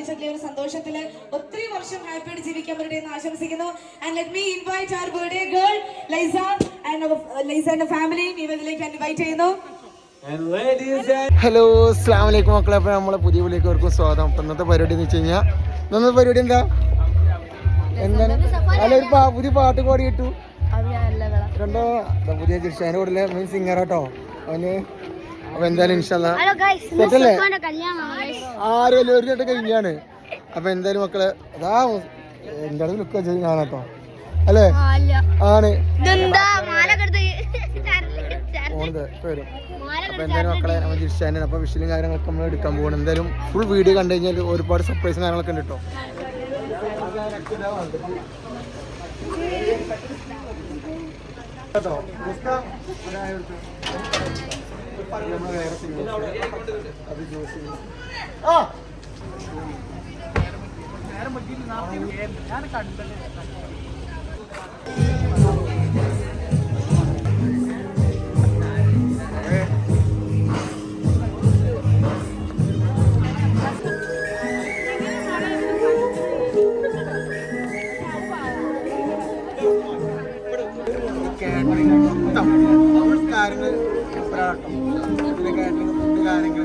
ഒരു സന്തോഷത്തിൽ ഒത്തിരി വർഷം ഹാപ്പിയായിട്ട് ജീവിക്കാൻ പറ്റട്ടെ എന്ന് ആശംസിക്കുന്നു. And let me invite our birthday girl Liza and ലൈസന്റെ ഫാമിലിയും ഇവരിലേക്ക് ഇൻവൈറ്റ് ചെയ്യുന്നു. ഹലോ അസ്സാമലൈക്കും മക്കളെ. അപ്പോൾ നമ്മളെ പുതിയ വിളിക്ക് സ്വാഗതം. അപ്പൊ ഇന്നത്തെ പരിപാടി എന്ന് വെച്ച് കഴിഞ്ഞാൽ ഇന്നത്തെ പരിപാടി എന്താ? എന്താണ്? അല്ല ഒരു പുതിയ പാട്ട് പാടി കിട്ടു രണ്ടോ പുതിയ ജിർഷാന്റെ കൂടെ മെയിൻ സിംഗർ കേട്ടോ അവന് അപ്പോൾ എന്തായാലും ഇൻഷല്ല. സെറ്റല്ലേ. ആരും ഒരു ചേട്ടൻ കഴിഞ്ഞാണ്. അപ്പൊ എന്തായാലും മക്കളെ അതാ എന്റെ അടുത്ത് ലുക്ക് വെച്ചത് കാണാട്ടോ. അല്ലേ? ആണ്. വരും. അപ്പൊ എന്തായാലും മക്കളെ നമ്മൾ തിരിച്ചു അപ്പൊ വിഷലും കാര്യങ്ങളൊക്കെ നമ്മൾ എടുക്കാൻ പോകണം എന്തായാലും ഫുൾ വീഡിയോ കണ്ടു കഴിഞ്ഞാൽ ഒരുപാട് സർപ്രൈസും കാര്യങ്ങളൊക്കെ ഉണ്ട് കേട്ടോ. കാറ്ററിംഗ് മൊത്തം. ഫുൾ കാര്യങ്ങൾ എപ്പോഴാട്ടോ കാറ്ററിംഗ്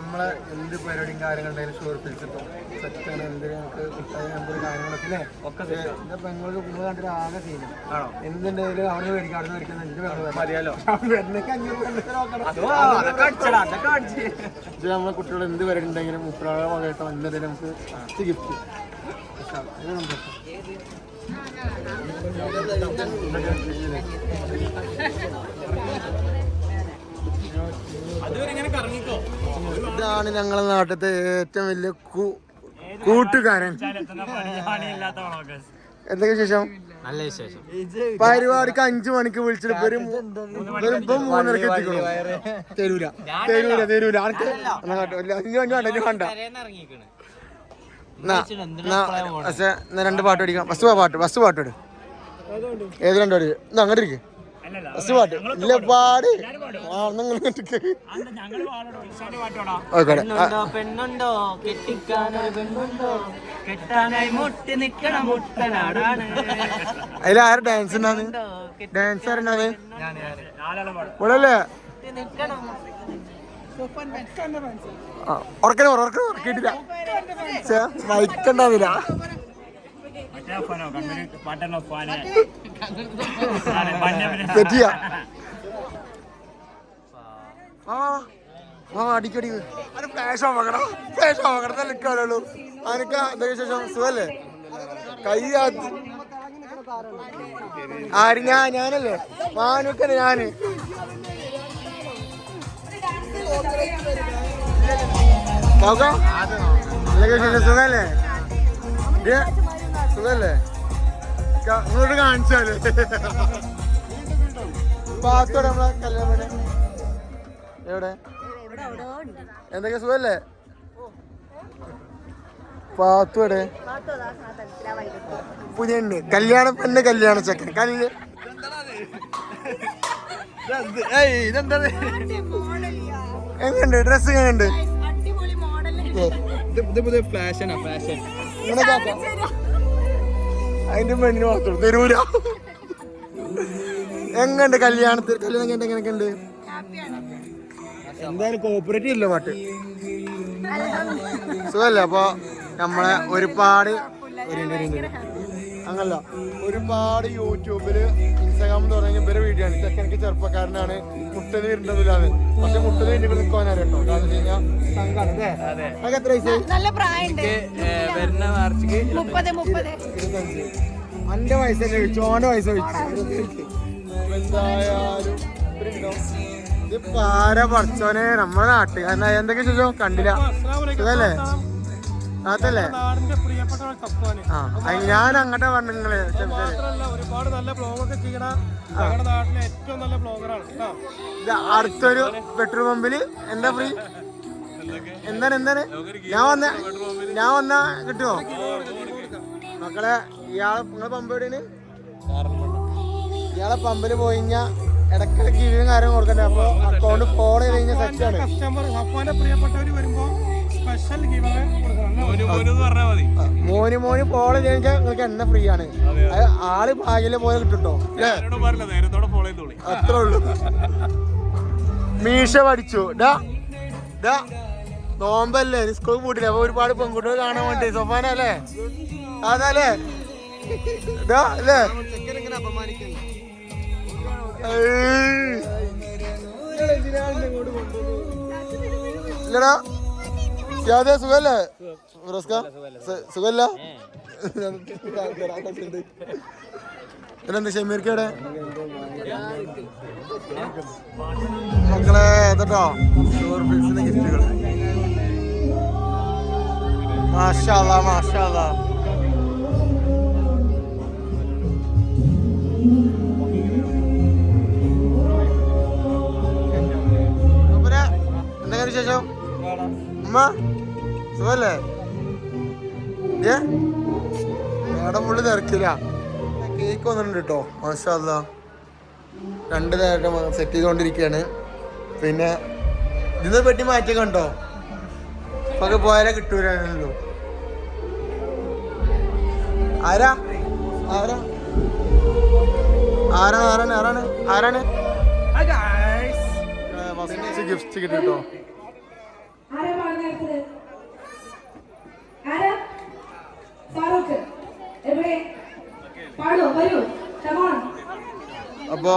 നമ്മളെ എന്ത് പരിപാടിയും കാര്യങ്ങളുണ്ടെങ്കിലും ഷുഗർ പിടിച്ചിട്ടും സെറ്റാണ് എന്ത് നമുക്ക് കിട്ടാൻ നമ്പർ കാര്യങ്ങളൊക്കെ അല്ലേ ഒക്കെ എന്റെ പെങ്ങൾക്ക് കൂടുതൽ കണ്ടിട്ട് ആകെ സീനും എന്തുണ്ടെങ്കിലും അവിടെ മേടിക്കും അവിടെ മേടിക്കുന്ന എന്റെ പെങ്ങൾ മതിയല്ലോ. വരുന്നൊക്കെ അഞ്ഞൂറ് നമ്മളെ കുട്ടികൾ എന്ത് പരിപാടി ഉണ്ടെങ്കിലും മുപ്പതാളെ വകയിട്ടോ എന്തെങ്കിലും നമുക്ക് ഗിഫ്റ്റ് ഇതാണ് ഞങ്ങളെ നാട്ടിലത്തെ ഏറ്റവും വലിയ കൂട്ടുകാരൻ. എന്തൊക്കെ ശേഷം നല്ല വിശേഷം. പരിപാടിക്ക് അഞ്ചു മണിക്ക് വിളിച്ചിട്ട് മൂന്നരക്ക് എത്തിക്കണു. തരൂല. തരൂല തരൂല. ആർക്ക് രണ്ട് പാട്ട് പഠിക്കാം. ബസ് പാട്ട് ബസ് പാട്ട് ഏത് രണ്ടു എന്നാ അങ്ങോട്ട് ഇരിക്കും ബസ് പാട്ട്. ഇല്ല പാട്. പെണ്ണുണ്ടോ കെട്ടിക്കാനൊരു പെണ്ണുണ്ടോ? കെട്ടാനായി മുട്ടി നിക്കണ മുട്ടനാടാണ്. അതിൽ ആര് ഡാൻസ് ഉണ്ടാന്ന് ഡാൻസ് ആരുണ്ടാന്ന് ഇവിടെ അല്ലേ ഉറക്കനെ പറ ഉറക്കനെ പറ കേട്ടില്ല മയക്കണ്ടാവില്ല. തെറ്റിയ ആ ആ അടിക്കടി അത് ഫ്ലാഷ് ആവണം ഫ്ലാഷ് ആവണം നിൽക്കാനുള്ളൂ അനക്ക എന്തൊക്കെ ശേഷം സുഖല്ലേ കൈ. ആര് ഞാൻ ഞാനല്ലേ മാനുക്കനെ ഞാൻ നോക്കാം എന്തൊക്കെ ശേഷം സുഖല്ലേ സുഖല്ലേ? ഇങ്ങോട്ട് കാണിച്ചാൽ. പാത്തോടെ നമ്മളെ കല്യാണം എവിടെ? എന്തൊക്കെ സുഖല്ലേ? പാത്തോടെ പുതിയുണ്ട്. കല്യാണ പെണ്ണ് കല്യാണ ചക്കൻ. കല്ല് എങ്ങനെയുണ്ട്? ഡ്രസ് എങ്ങനെയുണ്ട്? ഏ, ഇത് പുതിയ ഫാഷനാ ഫാഷൻ ഇങ്ങനെ കാക്കാം. അതിന്റെ പെണ്ണിന് മാത്രം. തരൂല. എങ്ങണ്ട് കല്യാണത്തിൽ കല്യാണം കഴിഞ്ഞ എങ്ങനെയൊക്കെ ഉണ്ട് എന്തായാലും കോപ്പറേറ്റീവ് ഇല്ല പാട്ട്? സുഖല്ലേ? അപ്പൊ നമ്മളെ ഒരുപാട് ഒരു. അങ്ങനല്ല. ഒരുപാട് യൂട്യൂബിൽ ഇൻസ്റ്റാഗ്രാം എന്ന് പറഞ്ഞാൽ ഇവരെ വീഡിയോ ആണ്. ഇതൊക്കെ എനിക്ക് ചെറുപ്പക്കാരനാണ്. മുട്ടത് വരുന്നതില്ലാതെ പക്ഷെ മുട്ടത് വേണ്ടി കേട്ടോ കാരണം വെച്ച് കഴിഞ്ഞാൽ സംഘാണ് അതൊക്കെ എത്ര വയസ്സായി? നല്ല പ്രായമുണ്ട്. വരുന്ന മാർച്ചിക്ക് മുപ്പത് മുപ്പത്. ഇരുപത്തഞ്ച്. അന്റെ വയസ്സല്ലേ അല്ലേ ചോദിച്ചു ഓന്റെ വയസ്സ് ചോദിച്ചു എന്തായാലും ഇത് പാര പറച്ചോനെ നമ്മുടെ നാട്ടുകാരനായ എന്തൊക്കെ ചോദിച്ചോ? കണ്ടില്ല. സുഖല്ലേ? അതല്ലേ? നാടിന്റെ പ്രിയപ്പെട്ട അത് ഞാൻ അങ്ങോട്ടെ പറഞ്ഞു നിങ്ങൾ മാത്രല്ല ഒരുപാട് നല്ല ബ്ലോഗൊക്കെ ചെയ്യണ ഞങ്ങളുടെ നാട്ടിലെ ഏറ്റവും നല്ല ബ്ലോഗറാണ് ഇത് അടുത്തൊരു പെട്രോൾ പമ്പിൽ എന്താ ഫ്രീ എന്താണ് എന്താണ്? ഞാൻ വന്ന ഞാൻ വന്ന കിട്ടുമോ മക്കളെ ഇയാളെ നിങ്ങളെ പമ്പ് എവിടെയാണ്? ഇയാളെ പമ്പിൽ പോയി കഴിഞ്ഞാ ഇടയ്ക്കിടയ്ക്ക് ഇവരും കാര്യം കൊടുക്കണ്ടേ? അപ്പൊ അക്കൗണ്ട് ഫോളോ ചെയ്ത് കഴിഞ്ഞാൽ സെറ്റാണ് കസ്റ്റമർ സഫാന്റെ പ്രിയപ്പെട്ടവര് വരുമ്പോ സ്പെഷ്യൽ ഗീവറെ മോന് മോന് ഫോളോ ചെയ്ത് നിങ്ങൾക്ക് എന്നെ ഫ്രീ ആണ്. ആൾ ഭാഗ്യം പോലെ കിട്ടുട്ടോ? അത്രേ ഉള്ളൂ. മീശ പഠിച്ചു. ഡാ ഡാ. നോമ്പല്ലേ? സ്കൂൾ കൂട്ടില്ല അപ്പൊ ഒരുപാട് പെൺകുട്ടികൾ കാണാൻ വേണ്ടി. സൊഫാന അല്ലേ? അതല്ലേ അല്ലേ? ഇല്ലടാ. യാതെ സുഖല്ലേ ഫിറോസ്ക സു- സുഖല്ല ഇതെന്താ ഷമീർക്കയുടെ മക്കളെ ഫിൽസിന്റെ ഗിഫ്റ്റുകൾ മാഷാ മാഷാല്ലാ തിരക്കില്ല കേക്ക് വന്നിട്ടുണ്ട് കേട്ടോ മാഷാല്ല രണ്ട് നേരം സെറ്റ് ചെയ്തുകൊണ്ടിരിക്കുകയാണ് പിന്നെ ഇതിനെ പറ്റി മാറ്റി കണ്ടോ അപ്പൊ പോയാലേ കിട്ടൂലോ ആരാ? ആരാ? ആരാണ്? ആരാണ്? ആരാണ്? ആരാണ് ഗിഫ്റ്റ് കിട്ടോ ആരാ പാടുന്ന അടുത്തത് ആരാ ഫാറൂഖ് എവിടെ പാടോ വരൂ കമോൺ അപ്പൊ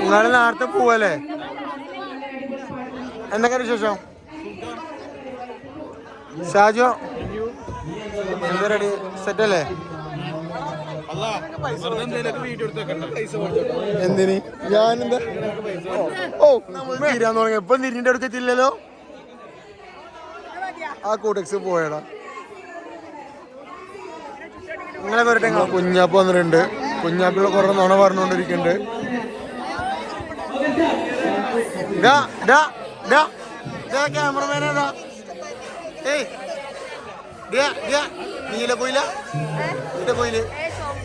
നിങ്ങൾ നേരത്തെ പോവല്ലേ? എന്തൊക്കെ വിശേഷം? ഷാജോ എന്താ റെഡി സെറ്റ് അല്ലേ? എന്തിന്? ഞാനെന്താ? ഓ തീരാൻ തുടങ്ങി. ഇപ്പൊ തിരിഞ്ഞിട്ട് എടുക്കത്തില്ലല്ലോ ആ കൂട്ടക്സ് പോയടാ. നിങ്ങളെ വരട്ടെ കുഞ്ഞാപ്പ് വന്നിട്ടുണ്ട്. കുഞ്ഞാപ്പിള്ള കുറെ നുണ പറഞ്ഞുകൊണ്ടിരിക്കുന്നുണ്ട്. ഡാ, ഡാ, ഡാ, ഡാ, ക്യാമറമാനെ ഏയ്,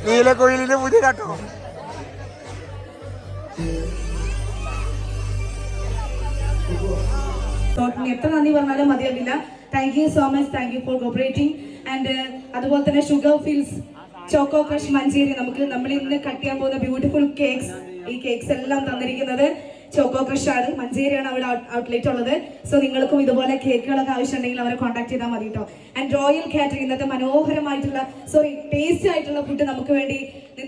നീലക്കുയിലിന്റെ പുതിയ കാട്ടോ. എത്ര നന്ദി പറഞ്ഞാലും മതിയാവില്ല. Thank you so much thank you for cooperating and അതുപോലെ തന്നെ Sugar Feels Choco Crush Manjeri നമുക്ക് നമ്മൾ ഇന്ന് കട്ട് ചെയ്യാൻ പോകുന്ന ബ്യൂട്ടിഫുൾ കേക്ക്സ് ഈ കേക്ക്സ് എല്ലാം തന്നിരിക്കുന്നത് ചോക്കോ ക്രഷ് ആണ്. മഞ്ചേരിയാണ് അവിടെ ഔട്ട്ലെറ്റ് ഉള്ളത്. സോ നിങ്ങൾക്കും ഇതുപോലെ കേക്കുകളൊക്കെ ആവശ്യമുണ്ടെങ്കിൽ അവരെ കോൺടാക്ട് ചെയ്താൽ മതി കേട്ടോ ആൻഡ് റോയൽ കാറ്ററിംഗ് ഇന്നത്തെ മനോഹരമായിട്ടുള്ള സോറി ടേസ്റ്റി ആയിട്ടുള്ള ഫുഡ് നമുക്ക് വേണ്ടി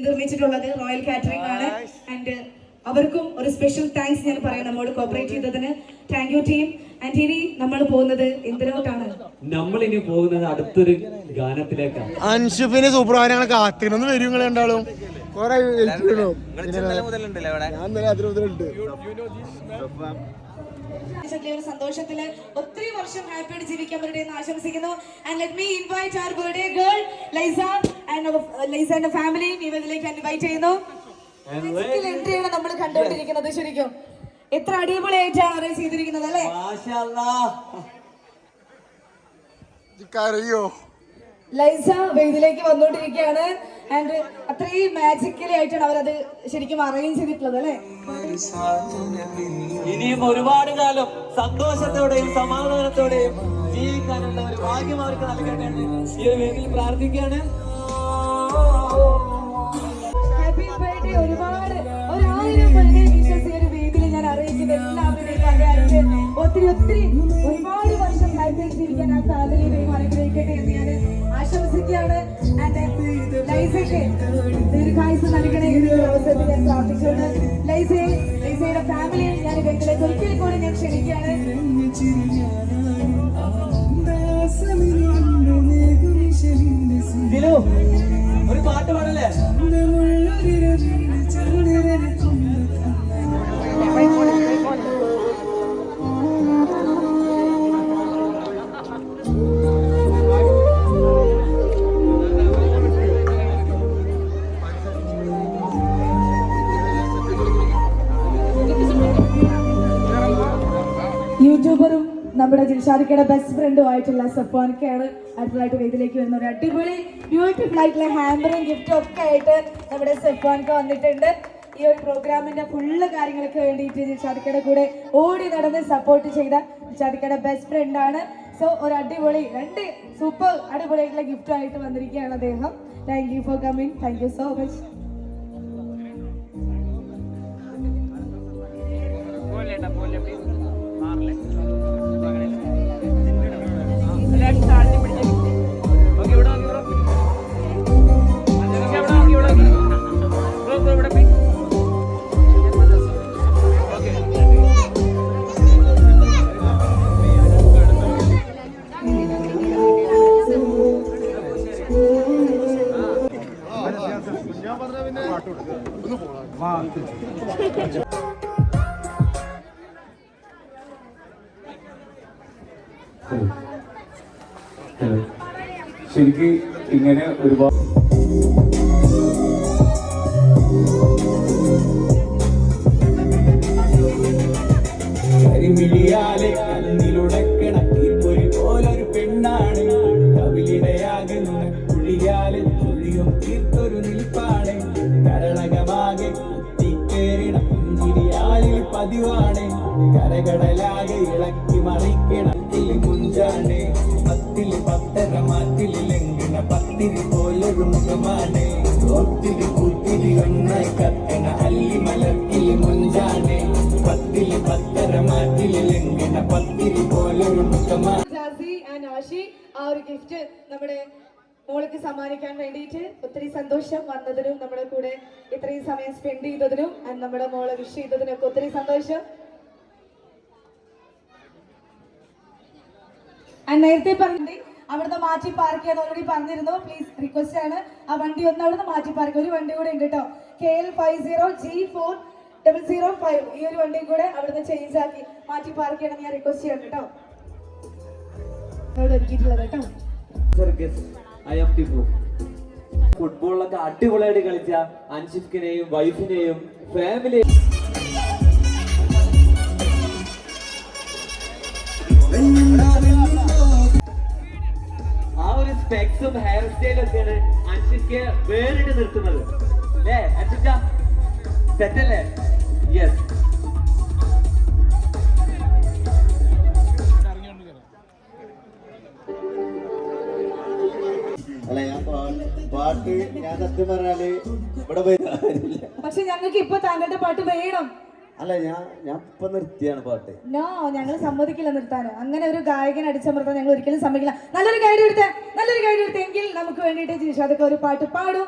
നിർമ്മിച്ചിട്ടുള്ളത് റോയൽ കാറ്ററിംഗ് ആണ്. ആൻഡ് അവർക്കും ഒരു സ്പെഷ്യൽ താങ്ക്സ് ഞാൻ പറയാം നമ്മോട് കോപ്പറേറ്റ് ചെയ്തതിന് താങ്ക് യു ടീം ആൻഡ് ഇനി നമ്മൾ പോകുന്നത് എന്തിനോട്ടാണ് നമ്മൾ ഇനി പോകുന്നത് അടുത്തൊരു ഗാനത്തിലേക്കാണ്. അൻഷുഫിന് സൂപ്പർ ഞങ്ങൾ കാത്തിരുന്ന് വരും നിങ്ങൾ ഉണ്ടാവും കൊറേ ഒരു സന്തോഷത്തിൽ ഒത്തിരി വർഷം ഹാപ്പിയായിട്ട് ജീവിക്കാൻ പറ്റട്ടെ എന്ന് ആശംസിക്കുന്നു. And let me invite our birthday girl Liza and Liza and ഫാമിലിയും ഇവരിലേക്ക് ഇൻവൈറ്റ് ചെയ്യുന്നു. എൻട്രിയാണ് നമ്മൾ കണ്ടുകൊണ്ടിരിക്കുന്നത് ശരിക്കും. എത്ര അടിപൊളിയായിട്ടാണ് അവർ ചെയ്തിരിക്കുന്നത് അല്ലേ? കരയോ ലൈസ വേദിയിലേക്ക് വന്നുകൊണ്ടിരിക്കുകയാണ് ആൻഡ് അത്രയും മാജിക്കലി ആയിട്ടാണ് അവരത് ശരിക്കും അറേഞ്ച് ചെയ്തിട്ടുള്ളത് അല്ലേ? ഇനിയും ഒരുപാട് കാലം സന്തോഷത്തോടെയും സമാധാനത്തോടെയും ജീവിക്കാനുള്ള ഒരു ഭാഗ്യം അവർക്ക് നൽകട്ടെ എന്ന് ഈ ഒരു വേദിയിൽ പ്രാർത്ഥിക്കുകയാണ്. ഒത്തിരി ഒരുപാട് വർഷം ഹാപ്പി ജീവിക്കാൻ ആ ഫാമിലിയുടെയും അനുഗ്രഹിക്കട്ടെ എന്ന് ഞാൻ ആശംസിക്കുകയാണ്. ലൈസയ്ക്ക് ദീർഘായുസ് നൽകണേ ഈ അവസരത്തിൽ ഞാൻ പ്രാർത്ഥിച്ചുകൊണ്ട് ലൈസയെ ലൈസയുടെ ഫാമിലിയെ ഞാൻ ഇവരിലേക്ക് ഒരിക്കൽ കൂടി ഞാൻ ക്ഷണിക്കുകയാണ്. ഒരു പാട്ട് പാടല്ലേ? യൂട്യൂബറും നമ്മുടെ ജിൽഷാദിക്കയുടെ ബെസ്റ്റ് ഫ്രണ്ടും ആയിട്ടുള്ള സഫ്വാൻക്കാണ് അടുത്തതായിട്ട് വേദിയിലേക്ക് വരുന്ന ഒരു അടിപൊളി ബ്യൂട്ടിഫുൾ ആയിട്ടുള്ള ഹാമ്പറും ഗിഫ്റ്റും ഒക്കെ ആയിട്ട് നമ്മുടെ സഫ്വാൻക്ക വന്നിട്ടുണ്ട്. ഈ ഒരു പ്രോഗ്രാമിന്റെ ഫുള്ള് കാര്യങ്ങൾക്ക് വേണ്ടിയിട്ട് ജിൽഷാദിക്കയുടെ കൂടെ ഓടി നടന്ന് സപ്പോർട്ട് ചെയ്ത ജിൽഷാദിക്കയുടെ ബെസ്റ്റ് ഫ്രണ്ടാണ് സോ ഒരു അടിപൊളി രണ്ട് സൂപ്പർ അടിപൊളിയായിട്ടുള്ള ഗിഫ്റ്റും ആയിട്ട് വന്നിരിക്കുകയാണ് അദ്ദേഹം. Thank you for coming thank you so much ഞാൻ പറഞ്ഞ പിന്നെ ഒന്ന് പോകാം ശരിക്ക് ഇങ്ങനെ ഒരുപാട് കരിമിഴിയാലെ പോലൊരു പെണ്ണാണ്. കുളിയാലെ കരണകമാകെ പതിവാണ്. കരകടലാകെ ആ ഒരു ഗിഫ്റ്റ് നമ്മുടെ മോൾക്ക് സമ്മാനിക്കാൻ വേണ്ടിയിട്ട് ഒത്തിരി സന്തോഷം വന്നതിനും നമ്മുടെ കൂടെ ഇത്രയും സമയം സ്പെൻഡ് ചെയ്തതിനും ആൻഡ് നമ്മുടെ മോളെ വിഷ് ചെയ്തതിനൊക്കെ ഒത്തിരി സന്തോഷം. നേരത്തെ പറഞ്ഞിട്ട് അവിടുന്ന് മാറ്റി പാർക്ക് ചെയ്യാൻ ഓൾറെഡി പറഞ്ഞിരുന്നു. പ്ലീസ് റിക്വസ്റ്റ് ആണ്. ആ വണ്ടി ഒന്ന് അവിടുന്ന് മാറ്റി പാർക്ക് ഒരു വണ്ടി കൂടെ ഉണ്ട് കേട്ടോ. K L five zero G four double zero five ഈ ഒരു വണ്ടിയും കൂടെ അവിടുന്ന് ചേഞ്ച് ആക്കി മാറ്റി പാർക്ക് ചെയ്യണം ഞാൻ റിക്വസ്റ്റ് ചെയ്യാം കേട്ടോ. ഒരുക്കിയിട്ടുള്ളത് കേട്ടോ. ഐ അടിപൊളിയായിട്ട് കളിച്ച അൻഷിഫിനെയും വൈഫിനെയും ഫാമിലി ആ ഒരു സ്പെക്സും ഹെയർ സ്റ്റൈലും ഒക്കെയാണ് അൻഷിഫ്ക്ക് വേറിട്ട് നിർത്തുന്നത്. അല്ലേ അൻഷിഫ സെറ്റല്ലേ യെസ് അല്ല ഞാൻ പാട്ട് ഞാൻ സത്യം പറഞ്ഞാൽ ഇവിടെ പക്ഷെ ഞങ്ങൾക്ക് ഇപ്പൊ താങ്കളുടെ പാട്ട് വേണം. അല്ല ഞാൻ ഞാൻ ഇപ്പൊ നിർത്തിയാണ് പാട്ട്. നോ ഞങ്ങൾ സമ്മതിക്കില്ല നിർത്താൻ അങ്ങനെ ഒരു ഗായകൻ അടിച്ചമർത്താൻ ഞങ്ങൾ ഒരിക്കലും സമ്മതിക്കില്ല. നല്ലൊരു ഗൈഡ് എടുത്തേ നല്ലൊരു ഗൈഡ് എടുത്തെങ്കിൽ നമുക്ക് വേണ്ടിയിട്ട് ജിഷാദൊക്കെ ഒരു പാട്ട് പാടും.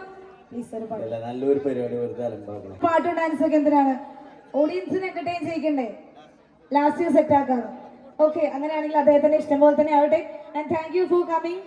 പ്ലീസ് പാട്ട്. അല്ല നല്ലൊരു പരിപാടി വെറുതെ പാട്ടും ഡാൻസ് ഒക്കെ എന്തിനാണ്? ഓഡിയൻസിന് എന്റർടൈൻ ചെയ്യിക്കണ്ടേ? ലാസ്റ്റ് സെറ്റ് ആക്കാം ഓക്കെ അങ്ങനെയാണെങ്കിൽ അദ്ദേഹത്തിന്റെ ഇഷ്ടം പോലെ തന്നെ ആവട്ടെ. And thank you for coming